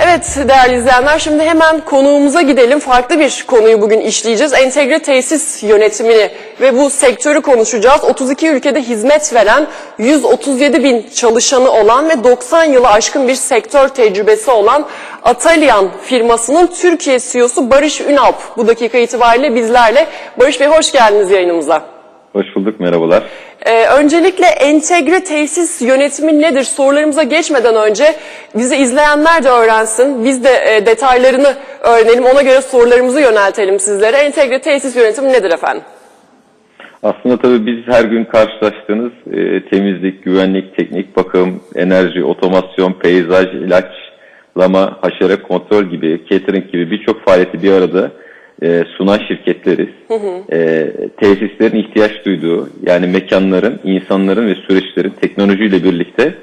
Evet değerli izleyenler şimdi hemen konuğumuza gidelim. Farklı bir konuyu bugün işleyeceğiz. Entegre tesis yönetimini ve bu sektörü konuşacağız. 32 ülkede hizmet veren 137 bin çalışanı olan ve 90 yılı aşkın bir sektör tecrübesi olan Atalyan firmasının Türkiye CEO'su Barış Ünalp bu dakika itibariyle bizlerle. Barış Bey hoş geldiniz yayınımıza. Hoş bulduk, merhabalar. Ee, öncelikle entegre tesis yönetimi nedir sorularımıza geçmeden önce bizi izleyenler de öğrensin. Biz de e, detaylarını öğrenelim. Ona göre sorularımızı yöneltelim sizlere. Entegre tesis yönetimi nedir efendim? Aslında tabii biz her gün karşılaştığınız e, temizlik, güvenlik, teknik bakım, enerji, otomasyon, peyzaj, ilaçlama, haşere kontrol gibi, catering gibi birçok faaliyeti bir arada e, sunan şirketleriz. E, tesislerin ihtiyaç duyduğu, yani mekanların, insanların ve süreçlerin teknolojiyle birlikte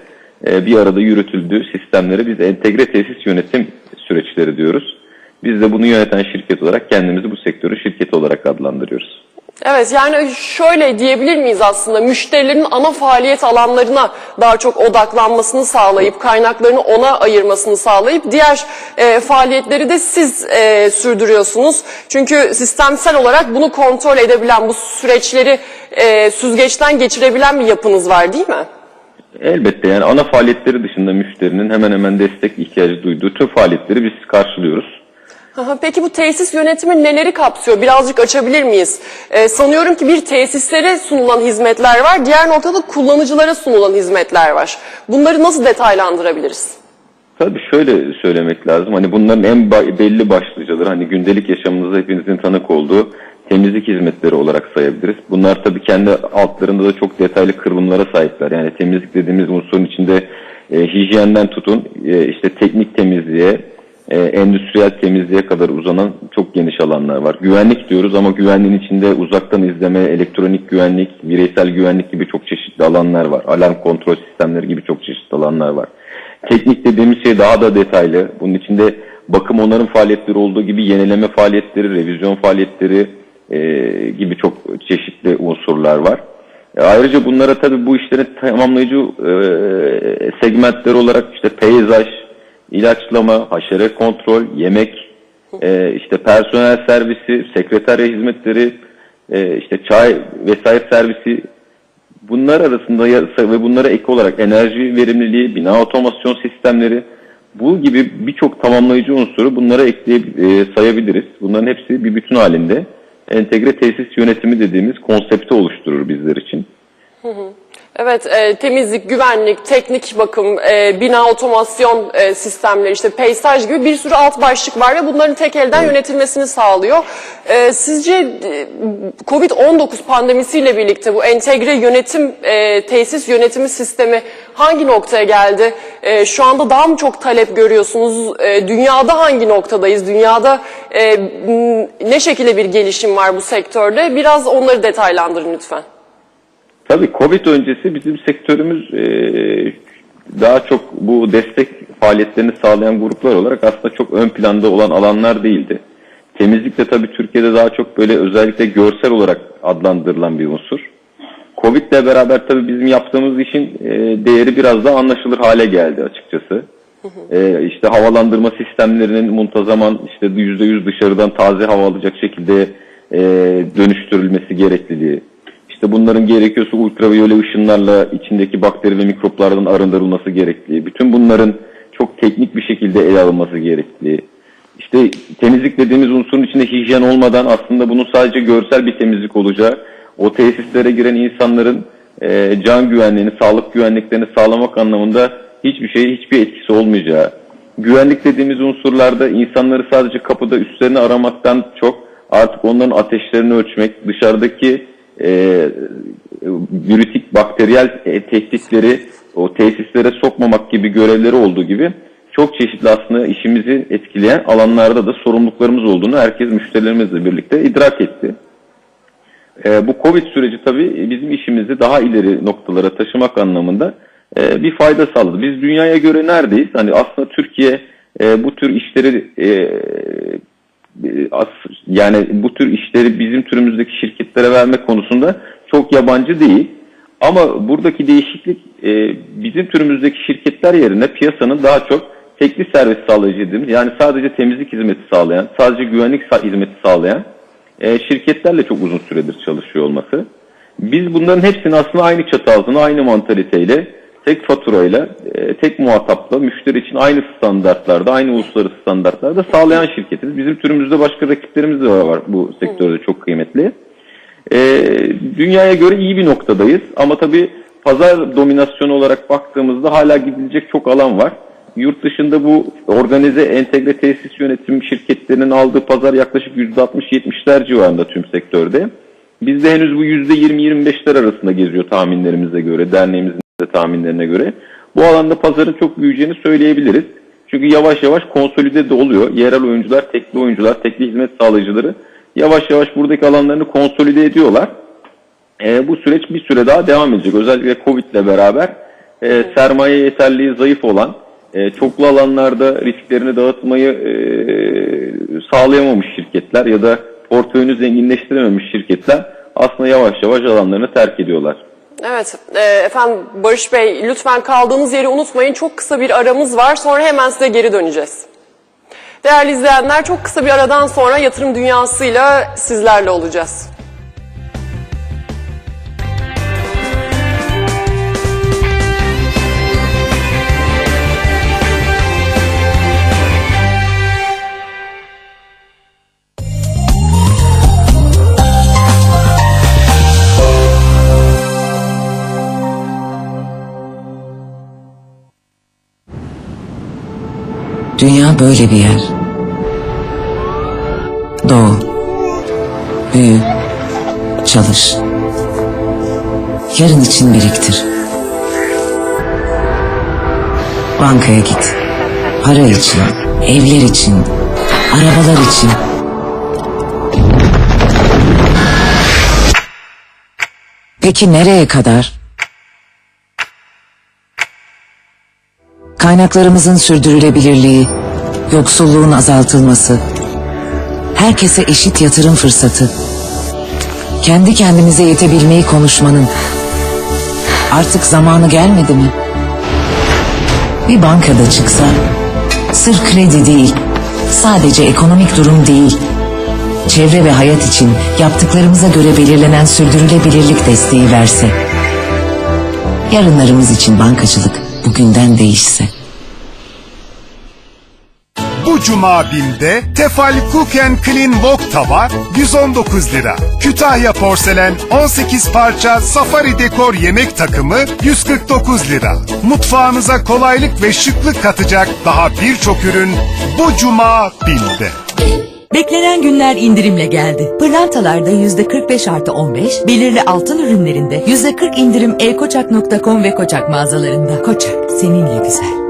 e, bir arada yürütüldüğü sistemleri biz entegre tesis yönetim süreçleri diyoruz. Biz de bunu yöneten şirket olarak kendimizi bu sektörün şirketi olarak adlandırıyoruz. Evet yani şöyle diyebilir miyiz aslında müşterilerin ana faaliyet alanlarına daha çok odaklanmasını sağlayıp kaynaklarını ona ayırmasını sağlayıp diğer e, faaliyetleri de siz e, sürdürüyorsunuz. Çünkü sistemsel olarak bunu kontrol edebilen bu süreçleri e, süzgeçten geçirebilen bir yapınız var değil mi? Elbette yani ana faaliyetleri dışında müşterinin hemen hemen destek ihtiyacı duyduğu tüm faaliyetleri biz karşılıyoruz. Peki bu tesis yönetimi neleri kapsıyor? Birazcık açabilir miyiz? Ee, sanıyorum ki bir tesislere sunulan hizmetler var, diğer noktada kullanıcılara sunulan hizmetler var. Bunları nasıl detaylandırabiliriz? Tabii şöyle söylemek lazım. Hani bunların en belli başlıcaları hani gündelik yaşamınızda hepinizin tanık olduğu temizlik hizmetleri olarak sayabiliriz. Bunlar tabii kendi altlarında da çok detaylı kırılımlara sahipler. Yani temizlik dediğimiz unsurun içinde e, hijyenden tutun e, işte teknik temizliğe, e, endüstriyel temizliğe kadar uzanan çok geniş alanlar var. Güvenlik diyoruz ama güvenliğin içinde uzaktan izleme, elektronik güvenlik, bireysel güvenlik gibi çok çeşitli alanlar var. Alarm kontrol sistemleri gibi çok çeşitli alanlar var. Teknik dediğimiz şey daha da detaylı. Bunun içinde bakım onarım faaliyetleri olduğu gibi yenileme faaliyetleri, revizyon faaliyetleri e, gibi çok çeşitli unsurlar var. E, ayrıca bunlara tabii bu işlerin tamamlayıcı e, segmentleri olarak işte peyzaj, ilaçlama, haşere kontrol, yemek, e, işte personel servisi, sekreterya hizmetleri, e, işte çay vesaire servisi bunlar arasında ve bunlara ek olarak enerji verimliliği, bina otomasyon sistemleri bu gibi birçok tamamlayıcı unsuru bunlara ekleyip e, sayabiliriz. Bunların hepsi bir bütün halinde entegre tesis yönetimi dediğimiz konsepti oluşturur bizler için. Evet, e, temizlik, güvenlik, teknik bakım, e, bina otomasyon e, sistemleri, işte peyzaj gibi bir sürü alt başlık var ve bunların tek elden yönetilmesini sağlıyor. E, sizce e, Covid-19 pandemisiyle birlikte bu entegre yönetim, e, tesis yönetimi sistemi hangi noktaya geldi? E, şu anda daha mı çok talep görüyorsunuz? E, dünyada hangi noktadayız? Dünyada e, ne şekilde bir gelişim var bu sektörde? Biraz onları detaylandırın lütfen. Tabii Covid öncesi bizim sektörümüz e, daha çok bu destek faaliyetlerini sağlayan gruplar olarak aslında çok ön planda olan alanlar değildi. Temizlik de tabii Türkiye'de daha çok böyle özellikle görsel olarak adlandırılan bir unsur. Covid ile beraber tabii bizim yaptığımız işin e, değeri biraz daha anlaşılır hale geldi açıkçası. E, işte havalandırma sistemlerinin muntazaman işte %100 dışarıdan taze hava alacak şekilde e, dönüştürülmesi gerekliliği. İşte bunların gerekiyorsa ultraviyole ışınlarla içindeki bakteri ve mikroplardan arındırılması gerektiği, bütün bunların çok teknik bir şekilde ele alınması gerektiği, işte temizlik dediğimiz unsurun içinde hijyen olmadan aslında bunun sadece görsel bir temizlik olacağı, o tesislere giren insanların e, can güvenliğini, sağlık güvenliklerini sağlamak anlamında hiçbir şeye hiçbir etkisi olmayacağı, güvenlik dediğimiz unsurlarda insanları sadece kapıda üstlerini aramaktan çok artık onların ateşlerini ölçmek, dışarıdaki e, virütik bakteriyel e, tehditleri o tesislere sokmamak gibi görevleri olduğu gibi çok çeşitli aslında işimizi etkileyen alanlarda da sorumluluklarımız olduğunu herkes müşterilerimizle birlikte idrak etti. E, bu Covid süreci tabii bizim işimizi daha ileri noktalara taşımak anlamında e, bir fayda sağladı. Biz dünyaya göre neredeyiz? Hani aslında Türkiye e, bu tür işleri e, yani bu tür işleri bizim türümüzdeki şirketlere verme konusunda çok yabancı değil. Ama buradaki değişiklik e, bizim türümüzdeki şirketler yerine piyasanın daha çok tekli servis sağlayıcı dediğimiz yani sadece temizlik hizmeti sağlayan, sadece güvenlik hizmeti sağlayan e, şirketlerle çok uzun süredir çalışıyor olması. Biz bunların hepsini aslında aynı çatı altında, aynı mantaliteyle, tek faturayla, e, tek muhatapla, müşteri için aynı standartlarda, aynı uluslararası standartlarda sağlayan şirketiz. Bizim türümüzde başka rakiplerimiz de var bu sektörde çok kıymetli. E, dünyaya göre iyi bir noktadayız ama tabii pazar dominasyonu olarak baktığımızda hala gidilecek çok alan var. Yurt dışında bu organize entegre tesis yönetim şirketlerinin aldığı pazar yaklaşık %60-70'ler civarında tüm sektörde. Bizde henüz bu %20-25'ler arasında geziyor tahminlerimize göre, derneğimizin de tahminlerine göre. Bu alanda pazarın çok büyüyeceğini söyleyebiliriz. Çünkü yavaş yavaş konsolide de oluyor. Yerel oyuncular, tekli oyuncular, tekli hizmet sağlayıcıları yavaş yavaş buradaki alanlarını konsolide ediyorlar. E, bu süreç bir süre daha devam edecek. Özellikle Covid ile beraber e, sermaye yeterliği zayıf olan, e, çoklu alanlarda risklerini dağıtmayı e, sağlayamamış şirketler ya da portföyünü zenginleştirememiş şirketler aslında yavaş yavaş alanlarını terk ediyorlar. Evet, e, efendim Barış Bey lütfen kaldığınız yeri unutmayın. Çok kısa bir aramız var. Sonra hemen size geri döneceğiz. Değerli izleyenler çok kısa bir aradan sonra yatırım dünyasıyla sizlerle olacağız. Böyle bir yer. Doğu. Büyü. Çalış. Yarın için biriktir. Bankaya git. Para için, evler için, arabalar için. Peki nereye kadar? Kaynaklarımızın sürdürülebilirliği, yoksulluğun azaltılması, herkese eşit yatırım fırsatı, kendi kendimize yetebilmeyi konuşmanın artık zamanı gelmedi mi? Bir bankada çıksa, sırf kredi değil, sadece ekonomik durum değil, çevre ve hayat için yaptıklarımıza göre belirlenen sürdürülebilirlik desteği verse, yarınlarımız için bankacılık bugünden değişse. Bu cuma BİM'de Tefal Cook and Clean Wok tava 119 lira. Kütahya Porselen 18 parça Safari Dekor yemek takımı 149 lira. Mutfağınıza kolaylık ve şıklık katacak daha birçok ürün bu cuma BİM'de. Beklenen günler indirimle geldi. Pırlantalarda %45 artı 15, belirli altın ürünlerinde %40 indirim elkoçak.com ve Koçak mağazalarında. Koçak, seninle güzel.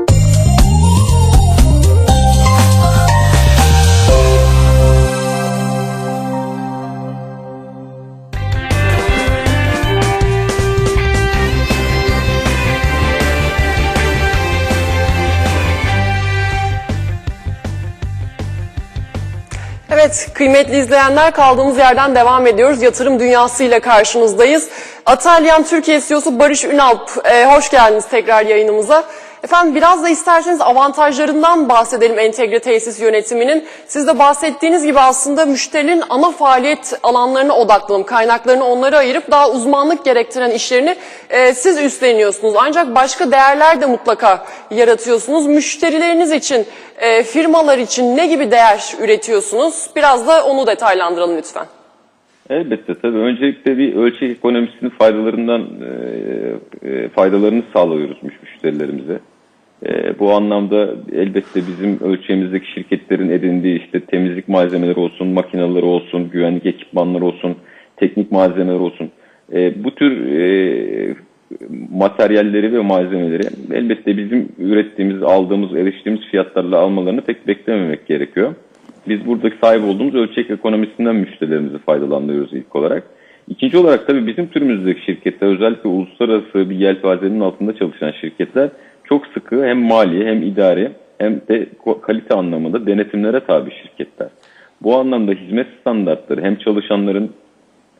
Evet, kıymetli izleyenler kaldığımız yerden devam ediyoruz. Yatırım dünyasıyla karşınızdayız. Atalyan Türkiye CEO'su Barış Ünalp, e, hoş geldiniz tekrar yayınımıza. Efendim biraz da isterseniz avantajlarından bahsedelim entegre tesis yönetiminin. Siz de bahsettiğiniz gibi aslında müşterinin ana faaliyet alanlarına odaklanıp kaynaklarını onlara ayırıp daha uzmanlık gerektiren işlerini e, siz üstleniyorsunuz. Ancak başka değerler de mutlaka yaratıyorsunuz. Müşterileriniz için, e, firmalar için ne gibi değer üretiyorsunuz? Biraz da onu detaylandıralım lütfen. Elbette tabii. Öncelikle bir ölçek ekonomisinin faydalarından e, e, faydalarını sağlıyoruz müş- müşterilerimize. E, bu anlamda elbette bizim ölçeğimizdeki şirketlerin edindiği işte temizlik malzemeleri olsun, makineleri olsun, güvenlik ekipmanları olsun, teknik malzemeler olsun. E, bu tür e, materyalleri ve malzemeleri elbette bizim ürettiğimiz, aldığımız, eriştiğimiz fiyatlarla almalarını pek beklememek gerekiyor. Biz buradaki sahip olduğumuz ölçek ekonomisinden müşterilerimizi faydalandırıyoruz ilk olarak. İkinci olarak tabii bizim türümüzdeki şirketler özellikle uluslararası bir yelpazenin altında çalışan şirketler çok sıkı hem mali hem idari hem de kalite anlamında denetimlere tabi şirketler. Bu anlamda hizmet standartları hem çalışanların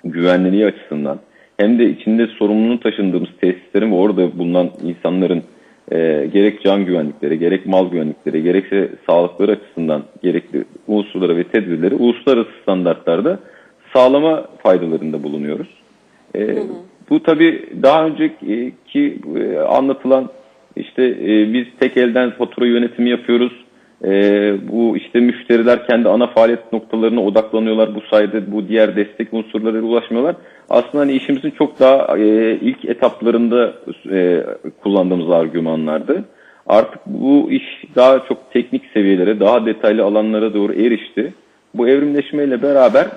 güvenliği açısından hem de içinde sorumluluğunu taşındığımız tesislerin ve orada bulunan insanların e, gerek can güvenlikleri, gerek mal güvenlikleri, gerekse sağlıkları açısından gerekli unsurları ve tedbirleri uluslararası standartlarda sağlama faydalarında bulunuyoruz. E, bu tabii daha önceki e, anlatılan işte e, biz tek elden fatura yönetimi yapıyoruz. E, bu işte müşteriler kendi ana faaliyet noktalarına odaklanıyorlar. Bu sayede bu diğer destek unsurlarına ulaşmıyorlar. Aslında hani işimizin çok daha e, ilk etaplarında e, kullandığımız argümanlardı. Artık bu iş daha çok teknik seviyelere, daha detaylı alanlara doğru erişti. Bu evrimleşmeyle beraber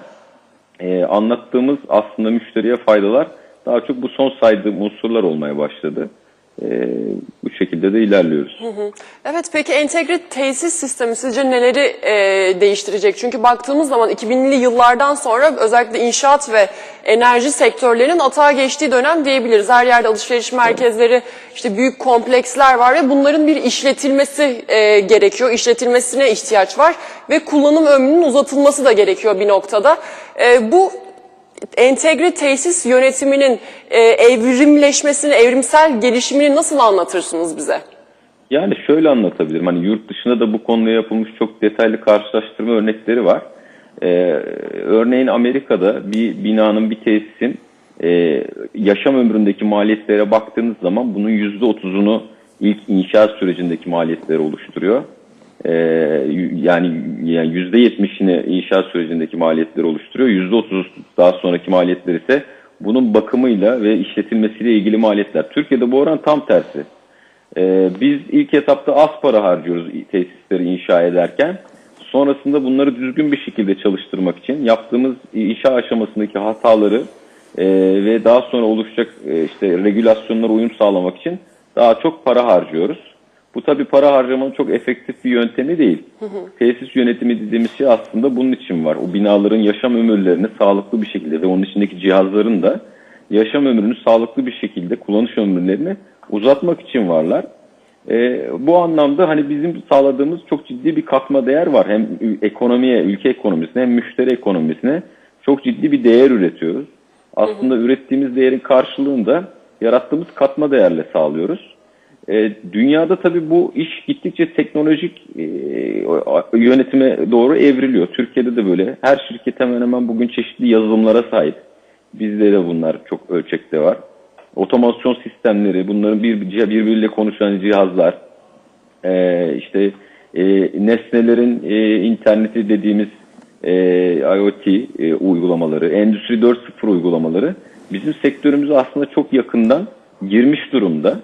e, anlattığımız aslında müşteriye faydalar daha çok bu son saydığım unsurlar olmaya başladı. E, bu şekilde de ilerliyoruz. Evet peki entegre tesis sistemi sizce neleri e, değiştirecek? Çünkü baktığımız zaman 2000'li yıllardan sonra özellikle inşaat ve enerji sektörlerinin atağa geçtiği dönem diyebiliriz. Her yerde alışveriş merkezleri, işte büyük kompleksler var ve bunların bir işletilmesi e, gerekiyor. İşletilmesine ihtiyaç var ve kullanım ömrünün uzatılması da gerekiyor bir noktada. E, bu entegre tesis yönetiminin e, evrimleşmesini, evrimsel gelişimini nasıl anlatırsınız bize? Yani şöyle anlatabilirim. Hani yurt dışında da bu konuda yapılmış çok detaylı karşılaştırma örnekleri var. Ee, örneğin Amerika'da bir binanın, bir tesisin e, yaşam ömründeki maliyetlere baktığınız zaman bunun %30'unu ilk inşaat sürecindeki maliyetleri oluşturuyor. Ee, yani yani %70'ini inşaat sürecindeki maliyetleri oluşturuyor. %30 daha sonraki maliyetler ise bunun bakımıyla ve işletilmesiyle ilgili maliyetler. Türkiye'de bu oran tam tersi. Ee, biz ilk etapta az para harcıyoruz tesisleri inşa ederken. Sonrasında bunları düzgün bir şekilde çalıştırmak için yaptığımız inşa aşamasındaki hataları e, ve daha sonra oluşacak e, işte regülasyonlara uyum sağlamak için daha çok para harcıyoruz. Bu tabi para harcamanın çok efektif bir yöntemi değil. Tesis yönetimi dediğimiz şey aslında bunun için var. O binaların yaşam ömürlerini sağlıklı bir şekilde ve onun içindeki cihazların da yaşam ömrünü sağlıklı bir şekilde kullanış ömürlerini uzatmak için varlar. Ee, bu anlamda hani bizim sağladığımız çok ciddi bir katma değer var. Hem ekonomiye, ülke ekonomisine hem müşteri ekonomisine çok ciddi bir değer üretiyoruz. Aslında ürettiğimiz değerin karşılığında yarattığımız katma değerle sağlıyoruz. Ee, dünyada tabii bu iş gittikçe teknolojik e, yönetime doğru evriliyor. Türkiye'de de böyle. Her şirket hemen hemen bugün çeşitli yazılımlara sahip. Bizde de bunlar çok ölçekte var. Otomasyon sistemleri, bunların bir birbiriyle konuşan cihazlar, e, işte e, nesnelerin e, interneti dediğimiz e, IoT e, uygulamaları, Endüstri 4.0 uygulamaları bizim sektörümüze aslında çok yakından girmiş durumda.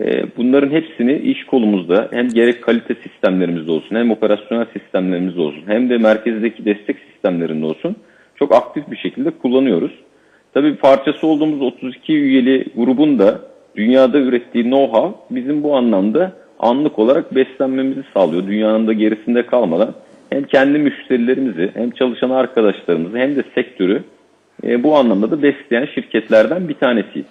E, bunların hepsini iş kolumuzda hem gerek kalite sistemlerimizde olsun hem operasyonel sistemlerimizde olsun hem de merkezdeki destek sistemlerinde olsun çok aktif bir şekilde kullanıyoruz. Tabii parçası olduğumuz 32 üyeli grubun da dünyada ürettiği know-how bizim bu anlamda anlık olarak beslenmemizi sağlıyor. Dünyanın da gerisinde kalmadan hem kendi müşterilerimizi hem çalışan arkadaşlarımızı hem de sektörü e, bu anlamda da besleyen şirketlerden bir tanesiyiz.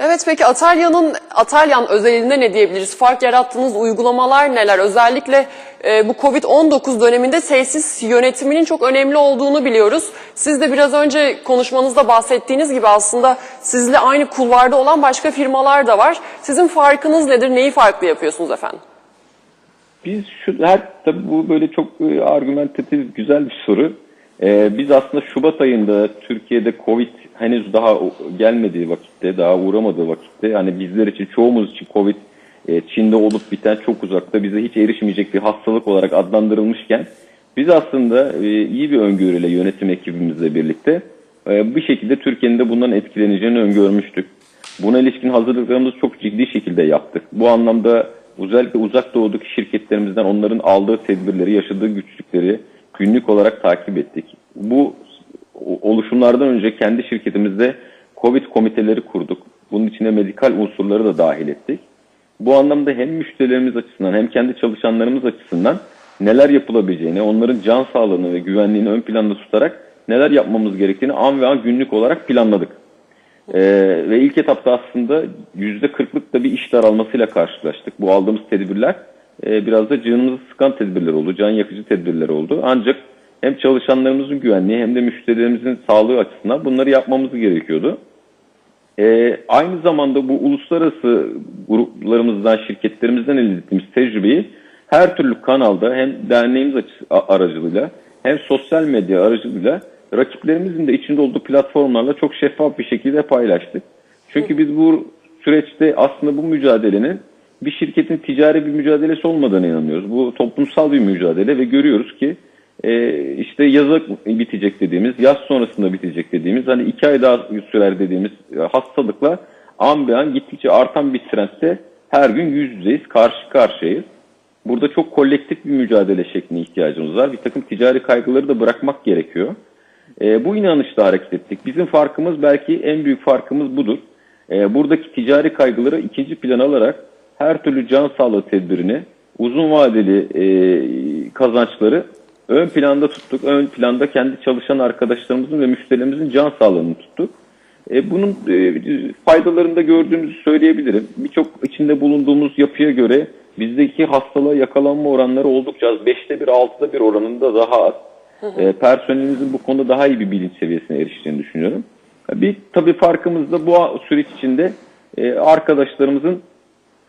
Evet peki Atalya'nın Atalyan özelinde ne diyebiliriz? Fark yarattığınız uygulamalar neler? Özellikle e, bu Covid-19 döneminde tesis yönetiminin çok önemli olduğunu biliyoruz. Siz de biraz önce konuşmanızda bahsettiğiniz gibi aslında sizle aynı kulvarda olan başka firmalar da var. Sizin farkınız nedir? Neyi farklı yapıyorsunuz efendim? Biz şu her tabii bu böyle çok e, argümentatif güzel bir soru. Ee, biz aslında Şubat ayında Türkiye'de Covid henüz daha gelmediği vakitte, daha uğramadığı vakitte hani bizler için çoğumuz için Covid e, Çin'de olup biten çok uzakta bize hiç erişmeyecek bir hastalık olarak adlandırılmışken biz aslında e, iyi bir öngörüyle yönetim ekibimizle birlikte e, bir şekilde Türkiye'nin de bundan etkileneceğini öngörmüştük. Buna ilişkin hazırlıklarımızı çok ciddi şekilde yaptık. Bu anlamda özellikle uzak doğudaki şirketlerimizden onların aldığı tedbirleri, yaşadığı güçlükleri günlük olarak takip ettik. Bu oluşumlardan önce kendi şirketimizde COVID komiteleri kurduk. Bunun içine medikal unsurları da dahil ettik. Bu anlamda hem müşterilerimiz açısından hem kendi çalışanlarımız açısından neler yapılabileceğini, onların can sağlığını ve güvenliğini ön planda tutarak neler yapmamız gerektiğini an ve an günlük olarak planladık. Ee, ve ilk etapta aslında %40'lık da bir iş daralmasıyla karşılaştık. Bu aldığımız tedbirler e, biraz da canımızı sıkan tedbirler oldu, can yakıcı tedbirler oldu. Ancak hem çalışanlarımızın güvenliği hem de müşterilerimizin sağlığı açısından bunları yapmamız gerekiyordu. Ee, aynı zamanda bu uluslararası gruplarımızdan, şirketlerimizden elde ettiğimiz tecrübeyi her türlü kanalda hem derneğimiz aracılığıyla hem sosyal medya aracılığıyla rakiplerimizin de içinde olduğu platformlarla çok şeffaf bir şekilde paylaştık. Çünkü biz bu süreçte aslında bu mücadelenin bir şirketin ticari bir mücadelesi olmadığına inanıyoruz. Bu toplumsal bir mücadele ve görüyoruz ki e, işte yaza bitecek dediğimiz, yaz sonrasında bitecek dediğimiz, hani iki ay daha sürer dediğimiz e, hastalıkla an be an gittikçe artan bir trendte her gün yüz yüzeyiz, karşı karşıyayız. Burada çok kolektif bir mücadele şekline ihtiyacımız var. Bir takım ticari kaygıları da bırakmak gerekiyor. E, bu inanışla hareket ettik. Bizim farkımız belki en büyük farkımız budur. E, buradaki ticari kaygıları ikinci plana alarak her türlü can sağlığı tedbirini, uzun vadeli e, kazançları ön planda tuttuk. Ön planda kendi çalışan arkadaşlarımızın ve müşterilerimizin can sağlığını tuttuk. E, bunun e, faydalarını da gördüğümüzü söyleyebilirim. Birçok içinde bulunduğumuz yapıya göre bizdeki hastalığa yakalanma oranları oldukça az. Beşte bir, altıda bir oranında daha az. E, personelimizin bu konuda daha iyi bir bilinç seviyesine eriştiğini düşünüyorum. Bir tabii farkımız da bu süreç içinde e, arkadaşlarımızın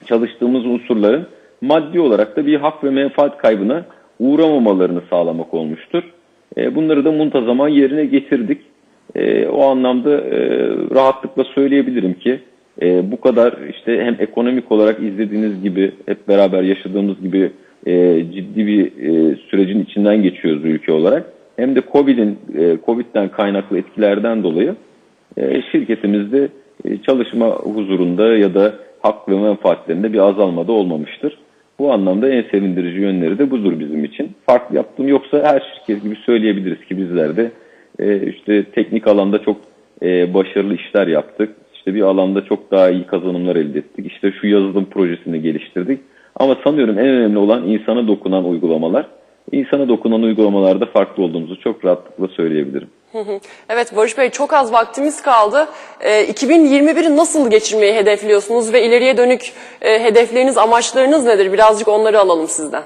çalıştığımız unsurların maddi olarak da bir hak ve menfaat kaybına uğramamalarını sağlamak olmuştur. E, bunları da muntazaman yerine getirdik. E, o anlamda e, rahatlıkla söyleyebilirim ki bu kadar işte hem ekonomik olarak izlediğiniz gibi hep beraber yaşadığımız gibi ciddi bir sürecin içinden geçiyoruz ülke olarak. Hem de Covid'in Covid'den kaynaklı etkilerden dolayı şirketimizde çalışma huzurunda ya da hak ve menfaatlerinde bir azalma da olmamıştır. Bu anlamda en sevindirici yönleri de budur bizim için. Farklı yaptığım yoksa her şirket gibi söyleyebiliriz ki bizler de e, işte teknik alanda çok e, başarılı işler yaptık. İşte bir alanda çok daha iyi kazanımlar elde ettik. İşte şu yazılım projesini geliştirdik. Ama sanıyorum en önemli olan insana dokunan uygulamalar. İnsana dokunan uygulamalarda farklı olduğumuzu çok rahatlıkla söyleyebilirim. Evet Barış Bey çok az vaktimiz kaldı. Ee, 2021'i nasıl geçirmeyi hedefliyorsunuz ve ileriye dönük e, hedefleriniz, amaçlarınız nedir? Birazcık onları alalım sizden.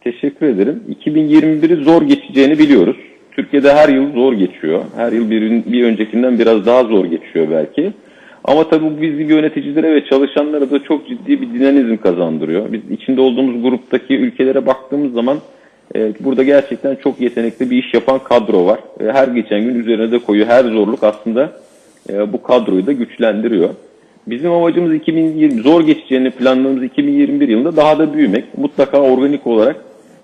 Teşekkür ederim. 2021'i zor geçeceğini biliyoruz. Türkiye'de her yıl zor geçiyor. Her yıl bir, bir öncekinden biraz daha zor geçiyor belki. Ama tabii bu bizi yöneticilere ve çalışanlara da çok ciddi bir dinamizm kazandırıyor. Biz içinde olduğumuz gruptaki ülkelere baktığımız zaman e, burada gerçekten çok yetenekli bir iş yapan kadro var. Her geçen gün üzerine de koyuyor. Her zorluk aslında e, bu kadroyu da güçlendiriyor. Bizim amacımız 2020 zor geçeceğini planladığımız 2021 yılında daha da büyümek. Mutlaka organik olarak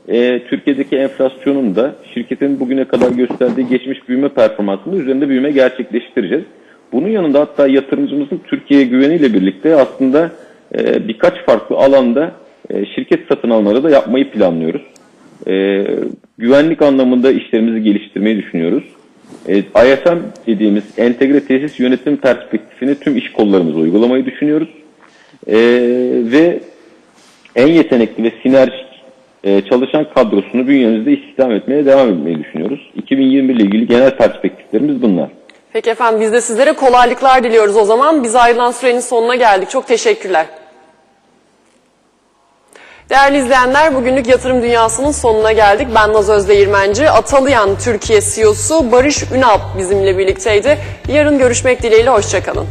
e, Türkiye'deki enflasyonun da şirketin bugüne kadar gösterdiği geçmiş büyüme performansının üzerinde büyüme gerçekleştireceğiz. Bunun yanında hatta yatırımcımızın Türkiye'ye güveniyle birlikte aslında e, birkaç farklı alanda şirket satın almaları da yapmayı planlıyoruz. E, güvenlik anlamında işlerimizi geliştirmeyi düşünüyoruz. E, IFM dediğimiz entegre tesis yönetim perspektifini tüm iş kollarımıza uygulamayı düşünüyoruz. E, ve en yetenekli ve sinerjik e, çalışan kadrosunu bünyemizde istihdam etmeye devam etmeyi düşünüyoruz. 2021 ile ilgili genel perspektiflerimiz bunlar. Peki efendim biz de sizlere kolaylıklar diliyoruz o zaman. Biz ayrılan sürenin sonuna geldik. Çok teşekkürler. Değerli izleyenler bugünlük yatırım dünyasının sonuna geldik. Ben Naz Özdeğirmenci. Atalıyan Türkiye CEO'su Barış Ünal bizimle birlikteydi. Yarın görüşmek dileğiyle hoşçakalın.